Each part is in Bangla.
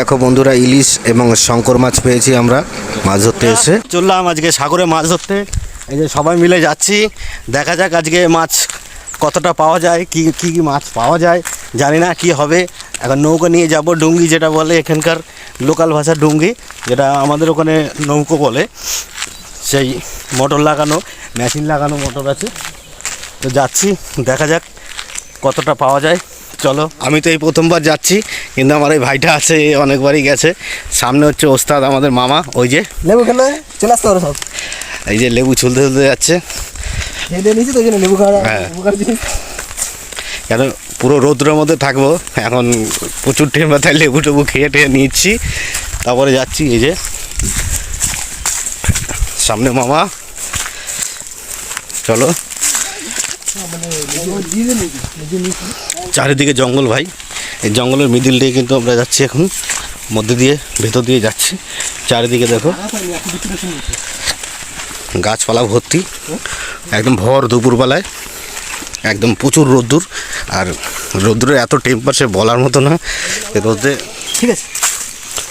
দেখো বন্ধুরা ইলিশ এবং শঙ্কর মাছ পেয়েছি আমরা। মাছ ধরতে এসে। চললাম আজকে সাগরে মাছ ধরতে। এই যে সবাই মিলে যাচ্ছি। দেখা যাক আজকে মাছ কতটা পাওয়া যায় কি কি কি মাছ পাওয়া যায় জানি না কি হবে। এখন নৌকা নিয়ে যাব ডুঙ্গি যেটা বলে এখানকার লোকাল ভাষা ডুঙ্গি যেটা আমাদের ওখানে নৌকো বলে। সেই মোটর লাগানো মেশিন লাগানো মোটর আছে। তো যাচ্ছি দেখা যাক কতটা পাওয়া যায়। চলো। আমি তো এই প্রথমবার যাচ্ছি কিন্তু আমার এই ভাইটা আছে অনেকবারই গেছে। সামনে হচ্ছে ওস্তাদ আমাদের মামা ওই যে। লেবু খেলে চলে আসতে পারো সব। এই যে লেবু ছুলতে ছুলতে যাচ্ছে। লেবু খাওয়া হ্যাঁ। কেন পুরো রৌদ্রের মধ্যে থাকব। এখন প্রচুর টেম ব্যথায় লেবু টেবু খেয়ে টেয়ে নিচ্ছি। তারপরে যাচ্ছি এই যে। সামনে মামা। চলো। চারিদিকে জঙ্গল ভাই। এই জঙ্গলের মিডিল দিয়ে কিন্তু আমরা যাচ্ছি এখন। মধ্যে দিয়ে ভেতর দিয়ে যাচ্ছি। চারিদিকে দেখো। গাছপালা ভর্তি। একদম ভর দুপুরবেলায়। একদম প্রচুর রোদ্দুর। আর রোদ্দুরের এত টেম্পারেচার বলার মতো না। এর মধ্যে ঠিক আছে।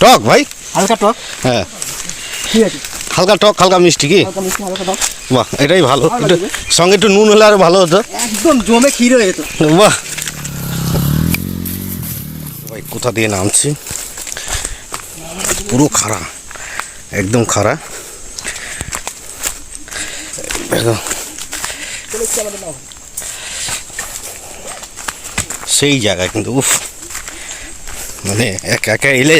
টক ভাই। হালকা টক। হ্যাঁ। ঠিক আছে। হালকা টক হালকা মিষ্টি কি? বাহ এটাই ভালো। সঙ্গে একটু নুন হলে আরও ভালো হতো। একদম জমে ক্ষীর হয়ে যেত। বাহ। কোথা দিয়ে নামছি? পুরো খাড়া, একদম খাড়া। সেই জায়গা কিন্তু, উফ। মানে একা একা এলে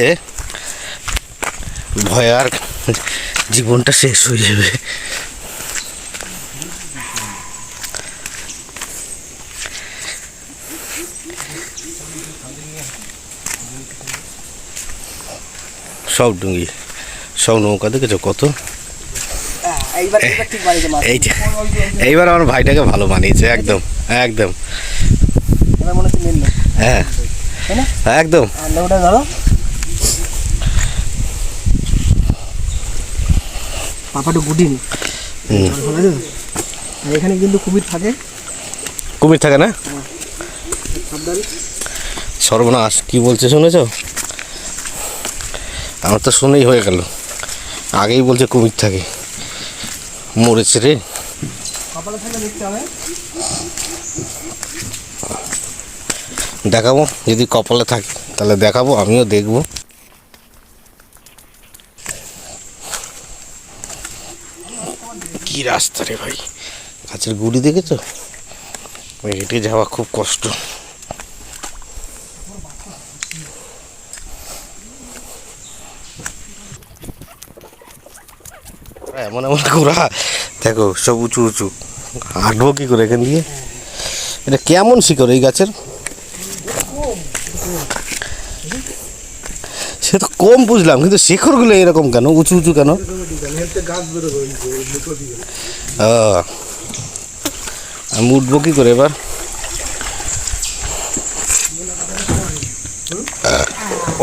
ভয় আর জীবনটা শেষ হয়ে যাবে। সব ডুঙ্গি সব নৌকা দেখেছ কত? এইবার আমার ভাইটাকে ভালো মানিয়েছে একদম একদম। মনে হচ্ছে হ্যাঁ। একদম। পাপাটা এখানে কিন্তু কুমির থাকে। কুমির থাকে না? সর্বনাশ কি বলছে শুনেছ? আমার তো শুনেই হয়ে গেল। আগেই বলছে কুমির থাকে। মরেছে রে। দেখাবো যদি কপালে থাকে তাহলে দেখাবো আমিও দেখব। কি রাস্তা রে ভাই। গাছের গুড়ি দেখেছ? হেঁটে যাওয়া খুব কষ্ট। এমন এমন ঘোরা। দেখো, সব উঁচু উঁচু। হাঁটবো কি করে এখান দিয়ে? এটা কেমন শিকড় এই গাছের? সে তো কম বুঝলাম, কিন্তু শিখরগুলো এরকম কেন? উঁচু উঁচু কেন? আমি উঠবো কি করে এবার?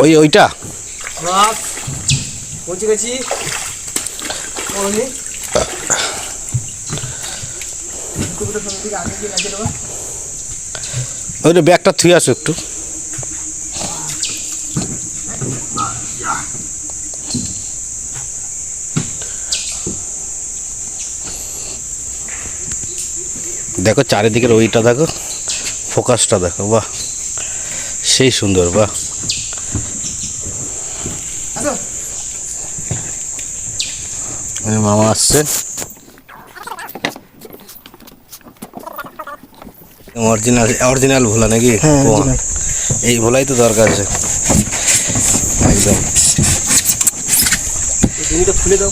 ওই, ওইটা? ওইটা ব্যাগটা থুয়ে আসো একটু। দেখো চারিদিকের ওইটা দেখো ফোকাসটা দেখো, বাহ। সেই সুন্দর, বাহ আসো এই মামা আসছে অরিজিনাল অরিজিনাল ভোলা নাকি হ্যাঁ। এই ভোলাই তো দরকার আছে একদম খুলে দাও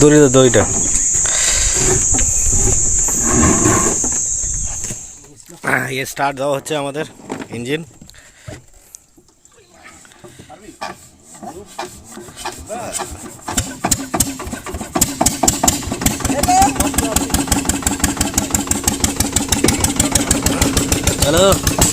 দড়ি তো দড়িটা স্টার্ট দেওয়া হচ্ছে আমাদের ইঞ্জিন হ্যালো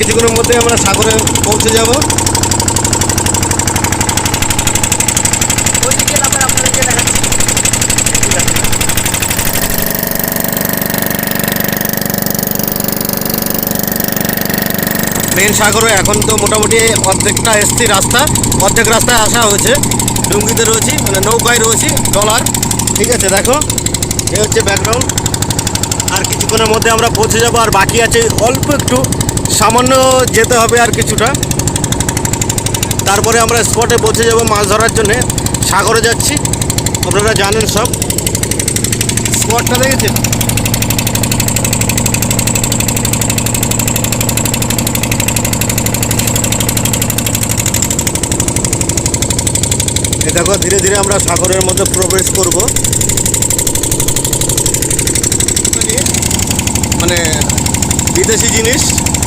কিছুক্ষণের মধ্যে আমরা সাগরে পৌঁছে যাব। মেন সাগরে এখন তো মোটামুটি অর্ধেকটা এসছি রাস্তা অর্ধেক রাস্তায় আসা হয়েছে। ডুঙ্গিতে রয়েছি মানে নৌকায় রয়েছি ডলার ঠিক আছে দেখো এ হচ্ছে ব্যাকগ্রাউন্ড আর কিছুক্ষণের মধ্যে আমরা পৌঁছে যাব আর বাকি আছে অল্প একটু সামান্য যেতে হবে আর কিছুটা। তারপরে আমরা স্পটে পৌঁছে যাব মাছ ধরার জন্যে। সাগরে যাচ্ছি। আপনারা জানেন সব। স্পটটা দেখেছেন? দেখো, ধীরে ধীরে আমরা সাগরের মধ্যে প্রবেশ করব। মানে বিদেশি জিনিস।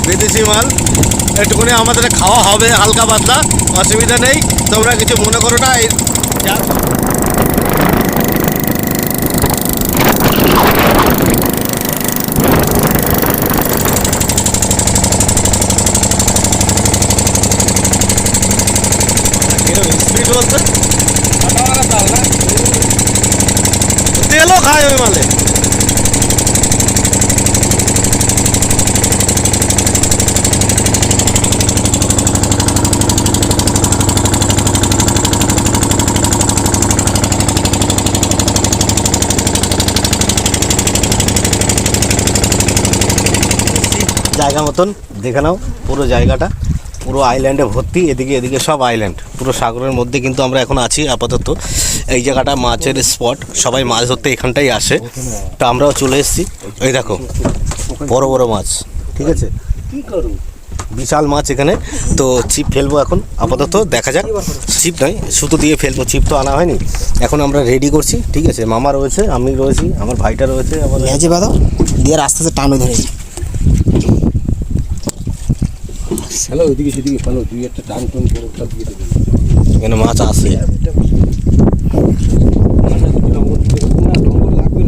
বিদেশি মাল। একটুখানি আমাদের খাওয়া হবে হালকা পাতলা অসুবিধা নেই। তোমরা কিছু মনে করো না এই যা। স্পিড বলতে? তেলও খায় ওই মালে। জায়গা মতন, দেখে নাও পুরো জায়গাটা, পুরো আইল্যান্ডে ভর্তি, এদিকে এদিকে সব আইল্যান্ড পুরো সাগরের মধ্যে কিন্তু আমরা এখন আছি আপাতত। এই জায়গাটা মাছের স্পট সবাই মাছ ধরতে এখানটাই আসে। তো আমরাও চলে এসেছি। এই দেখো, বড় বড় মাছ। ঠিক আছে? বিশাল মাছ এখানে। তো চিপ ফেলব এখন, আপাতত দেখা যাক। চিপ নয়, সুতো দিয়ে ফেলব চিপ তো আনা হয়নি। এখন আমরা রেডি করছি, ঠিক আছে? মামা রয়েছে, আমি রয়েছি, আমার ভাইটা রয়েছে, আমার দিয়ে আস্তে আস্তে টানো ধরেছি। হ্যালো ওইদিকে সেদিকে ফেলো তুই একটা টান টান করে একটা দিয়ে দেবে। এখানে মাছ না লাগবে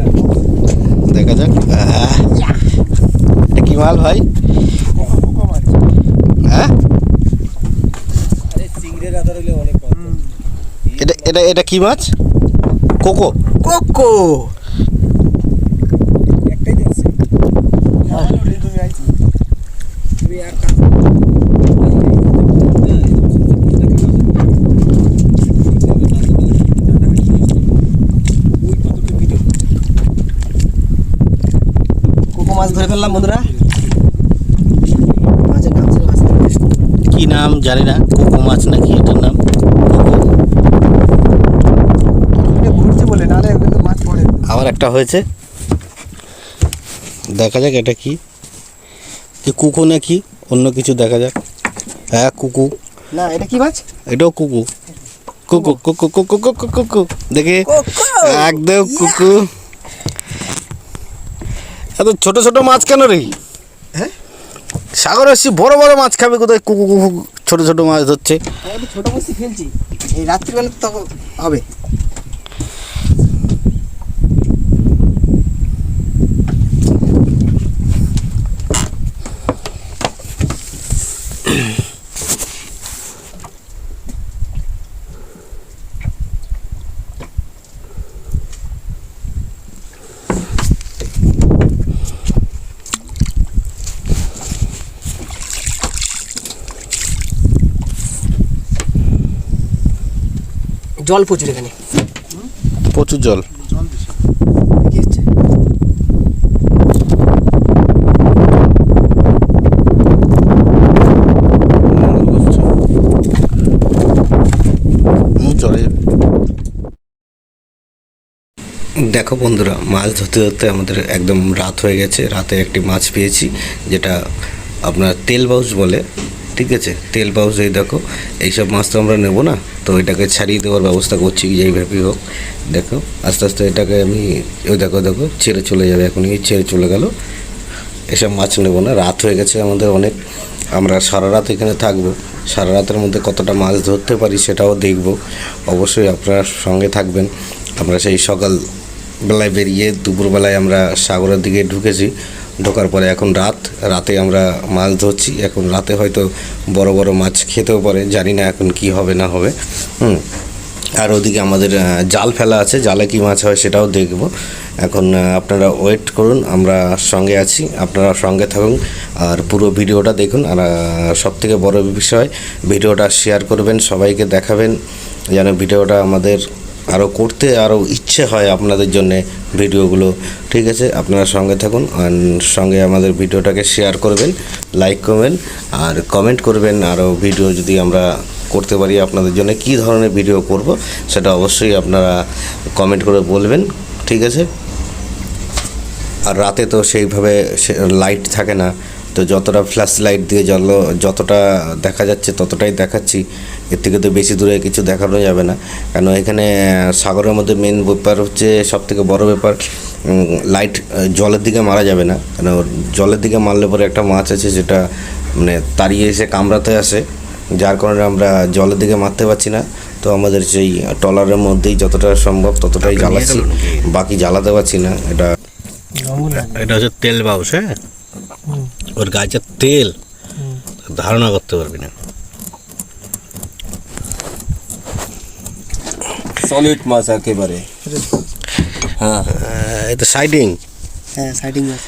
দেখা যাক। আহ, এটা কি মাল ভাই? হ্যাঁ? এটা এটা এটা কি মাছ? কোকো। কোকো একটাই দেখছি তুমি এক কাজ কোকো মাছ ধরে ফেললাম বন্ধুরা। মাছের নাম ছিল কি নাম জানি না কোকো মাছ নাকি এটার নাম? বলে মাছ পড়ে। আবার একটা হয়েছে। দেখা যাক এটা কি। কুকু নাকি? অন্য কিছু দেখা যাক। হ্যাঁ কুকু। না এটা কি মাছ? এটাও কুকু কুকু। কুকু কুকু কুকু কুকু। দেখে কোকো! একদম কুকু। এত ছোট ছোট মাছ কেন রে? হ্যাঁ? সাগরে এসছি বড় বড় মাছ খাবে কোথায়? কুকু কুকু ছোট ছোট মাছ ধরছে। একটু ছোট মাছ ফেলছি। এই রাত্রিবেলা তো তখন হবে। জল প্রচুর এখানে। প্রচুর জল। দেখো বন্ধুরা মাছ ধরতে ধরতে আমাদের একদম রাত হয়ে গেছে। রাতে একটি মাছ পেয়েছি যেটা আপনার তেল বাউস বলে। ঠিক আছে, তেল বাউস এই দেখো, এইসব মাছ তো আমরা নেব না, তো এটাকে ছাড়িয়ে দেওয়ার ব্যবস্থা করছি যেইভাবেই হোক। দেখো, আস্তে আস্তে এটাকে আমি, ওই দেখো দেখো, ছেড়ে চলে যাবে, এখন এই ছেড়ে চলে গেল। এসব মাছ নেব না, রাত হয়ে গেছে আমাদের অনেক, আমরা সারা রাত এখানে থাকব, সারা রাতের মধ্যে কতটা মাছ ধরতে পারি সেটাও দেখব। অবশ্যই আপনারা সঙ্গে থাকবেন, আমরা সেই সকাল বেলায় বেরিয়ে দুপুরবেলায় আমরা সাগরের দিকে ঢুকেছি ঢোকার পরে এখন রাত, রাতে আমরা মাছ ধরছি। এখন রাতে হয়তো বড় বড় মাছ খেতেও পারে, জানি না এখন কি হবে না হবে। হুম, আর ওদিকে আমাদের জাল ফেলা আছে, জালে কি মাছ হয় সেটাও দেখব। এখন আপনারা ওয়েট করুন, আমরা সঙ্গে আছি, আপনারা সঙ্গে থাকুন, আর পুরো ভিডিওটা দেখুন। আর সব থেকে বড় বিষয়, ভিডিওটা শেয়ার করবেন, সবাইকে দেখাবেন, যেন ভিডিওটা আমাদের আরও করতে আরও ইচ্ছে হয় আপনাদের জন্যে ভিডিওগুলো, ঠিক আছে? আপনারা সঙ্গে থাকুন আর সঙ্গে আমাদের ভিডিওটাকে শেয়ার করবেন লাইক করবেন আর কমেন্ট করবেন আরও ভিডিও যদি আমরা করতে পারি আপনাদের জন্য কী ধরনের ভিডিও করব সেটা অবশ্যই আপনারা কমেন্ট করে বলবেন, ঠিক আছে? আর রাতে তো সেইভাবে লাইট থাকে না, তো যতটা ফ্ল্যাশ লাইট দিয়ে জল যতটা দেখা যাচ্ছে ততটাই দেখাচ্ছি। এর থেকে তো বেশি দূরে কিছু দেখানো যাবে না। কেন এখানে সাগরের মধ্যে মেন ব্যাপার হচ্ছে সব থেকে বড় ব্যাপার লাইট জলের দিকে মারা যাবে না। কেন জলের দিকে মারলে পরে একটা মাছ আছে যেটা মানে তাড়িয়ে এসে কামড়াতে আসে। যার কারণে আমরা জলের দিকে মারতে পারছি না। তো আমাদের সেই ট্রলারের মধ্যেই যতটা সম্ভব ততটাই জ্বালাচ্ছি। বাকি জ্বালাতে পারছি না। এটা এটা হচ্ছে তেল বাউস হ্যাঁ? ওর গাছের তেল। ধারণা করতে পারবি না। সলিড মাছ একেবারে। হ্যাঁ। এটা সাইডিং হ্যাঁ সাইডিং মাছ।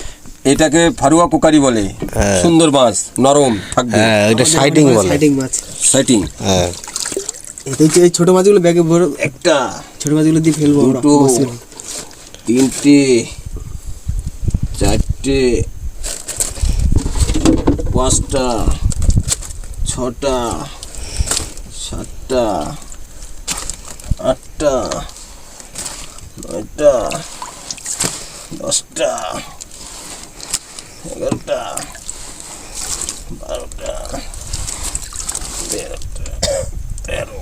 এটাকে ফারুয়া কোকারি বলে। হ্যাঁ। সুন্দর মাছ নরম থাকবে। হ্যাঁ এটা সাইডিং বলে। সাইডিং মাছ। সেটিং হ্যাঁ। এই ছোট মাছগুলো ব্যাগে ভরে একটা। ছোট মাছগুলো দিয়ে ফেলব আমরা। দুটো। তিনটে। চারটে। পাঁচটা। ছটা। সাতটা। আটটা নয়টা দশটা এগারোটা বারোটা তেরোটা তেরো।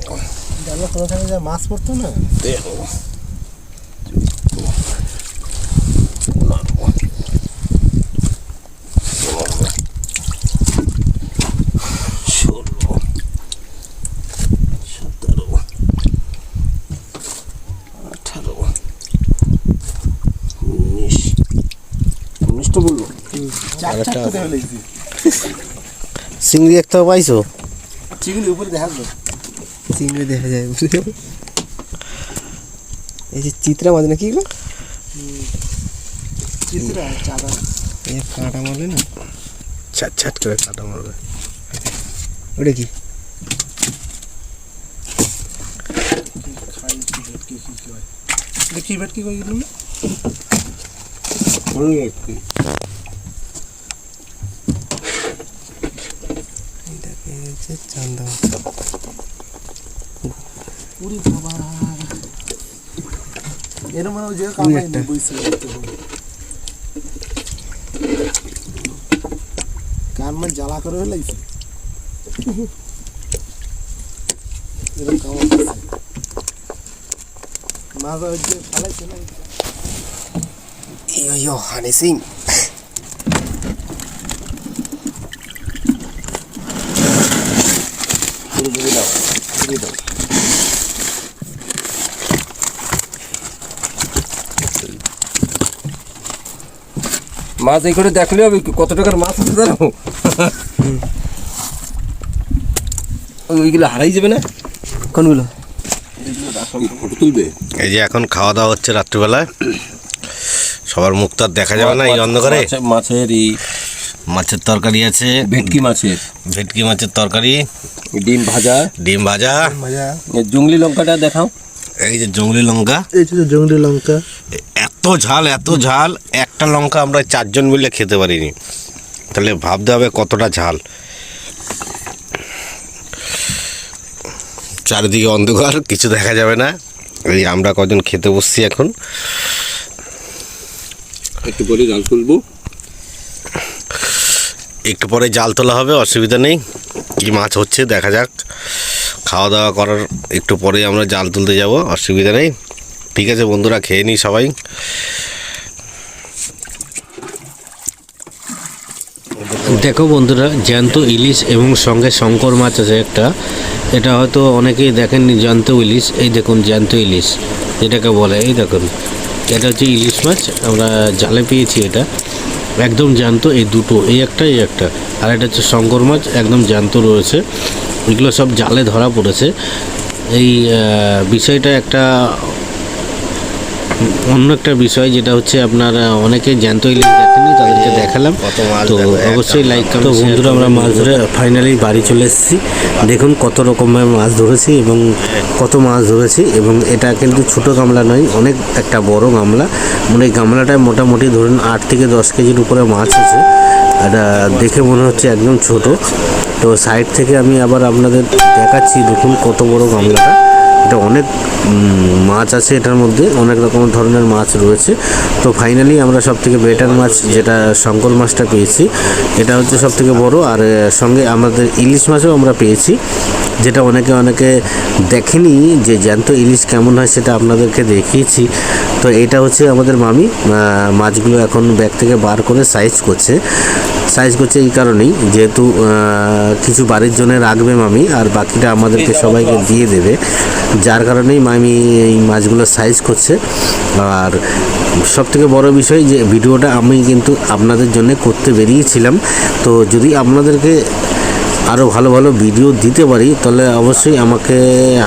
মাছ পড়তো না? তেরো। চিংড়ি একটা পাইছো? চিংড়ি উপরে দেখা যায় চিংড়ি দেখা যায় বুঝলে এই যে চিত্রা মাছ না কি গো চিত্রা চাদা। এই কাটা মারলে না? ছাট ছাট করে কাটা মারবে ওটা কি? দেখি ভেটকি কই গেল? না চান্দা। উরি বাবা। এর মানে যে কামাই নেই বইছে কান মানে জ্বালা করে ফেলাইছে এরকম কামাই। মাছ হচ্ছে ফেলাইছে না? ইয়ো হানি সিং। মাছ এই করে দেখলে হবে কত টাকার মাছ আছে জানো? ওইগুলো হারাই যাবে না? কোনগুলো? ফটো তুলবে। এই যে এখন খাওয়া দাওয়া হচ্ছে রাত্রিবেলায়। সবার মুখ তো আর দেখা যাবে না এই অন্ধকারে। মাছের- মাছের এই মাছের তরকারি আছে। ভেটকি মাছের। ভেটকি মাছের তরকারি। ডিম ভাজা। ডিম ভাজা। জঙ্গলি লঙ্কাটা দেখাও। এই যে জঙ্গলি লঙ্কা। এই যে জঙ্গলি লঙ্কা। এত ঝাল এত ঝাল। একটা লঙ্কা আমরা চারজন মিলে খেতে পারিনি। তাহলে ভাবতে হবে কতটা ঝাল। চারিদিকে অন্ধকার কিছু দেখা যাবে না। এই আমরা কজন খেতে বসছি এখন। একটু পরে জাল তুলবো। একটু পরে জাল তোলা হবে অসুবিধা নেই। কি মাছ হচ্ছে দেখা যাক। খাওয়া দাওয়া করার একটু পরে আমরা জাল তুলতে যাব, অসুবিধা নেই। ঠিক আছে বন্ধুরা, খেয়ে নিই সবাই। দেখো বন্ধুরা, জ্যান্ত ইলিশ এবং সঙ্গে শঙ্কর মাছ আছে একটা। এটা হয়তো অনেকেই দেখেননি জ্যান্ত ইলিশ। এই দেখুন, জ্যান্ত ইলিশ। এটাকে বলে, এই দেখুন। এটা হচ্ছে ইলিশ মাছ, আমরা জালে পেয়েছি এটা। একদম জ্যান্ত এই দুটো, এই একটা এই একটা। আর এটা হচ্ছে শঙ্কর মাছ, একদম জ্যান্ত রয়েছে। এগুলো সব জালে ধরা পড়েছে। এই বিষয়টা একটা অন্য একটা বিষয় যেটা হচ্ছে আপনার অনেকে জ্যান্ত ইলিশ দেখেনি তাদেরকে দেখালাম। মাছ তো অবশ্যই লাইক তো বন্ধুরা আমরা মাছ ধরে ফাইনালি বাড়ি চলে এসেছি। দেখুন কত রকমের মাছ ধরেছি এবং কত মাছ ধরেছি এবং এটা কিন্তু ছোট গামলা নয় অনেক একটা বড় গামলা। মানে এই গামলাটায় মোটামুটি ধরুন আট থেকে দশ কেজির উপরে মাছ আছে। এটা দেখে মনে হচ্ছে একদম ছোট। তো সাইড থেকে আমি আবার আপনাদের দেখাচ্ছি দেখুন কত বড় গামলাটা। এটা অনেক মাছ আছে এটার মধ্যে, অনেক রকম ধরনের মাছ রয়েছে। তো ফাইনালি আমরা সব থেকে বেটার মাছ যেটা শঙ্কর মাছটা পেয়েছি, এটা হচ্ছে সব থেকে বড়। আর সঙ্গে আমাদের ইলিশ মাছও আমরা পেয়েছি। যেটা অনেকে অনেকে দেখেনি যে জ্যান্ত ইলিশ কেমন হয় সেটা আপনাদেরকে দেখিয়েছি। তো এটা হচ্ছে আমাদের মামি মাছগুলো এখন ব্যাগ থেকে বার করে সাইজ করছে। সাইজ করছে এই কারণেই যেহেতু কিছু বাড়ির জন্য রাখবে মামি আর বাকিটা আমাদেরকে সবাইকে দিয়ে দেবে। যার কারণেই মামি এই মাছগুলো সাইজ করছে। আর সব থেকে বড় বিষয় যে ভিডিওটা আমি কিন্তু আপনাদের জন্য করতে বেরিয়েছিলাম। তো যদি আপনাদেরকে আরও ভালো ভালো ভিডিও দিতে পারি, তাহলে অবশ্যই আমাকে,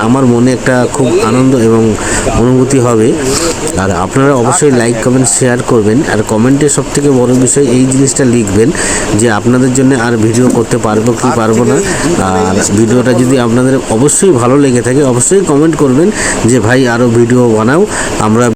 আমার মনে একটা খুব আনন্দ এবং অনুভূতি হবে। আর আপনারা অবশ্যই লাইক কমেন্ট শেয়ার করবেন। আর কমেন্টে সব থেকে বড় বিষয় এই জিনিসটা লিখবেন যে আপনাদের জন্য আর ভিডিও করতে পারব কি পারব না। আর ভিডিওটা যদি আপনাদের অবশ্যই ভালো লেগে থাকে, অবশ্যই কমেন্ট করবেন যে, ভাই আরও ভিডিও বানাও, আমরা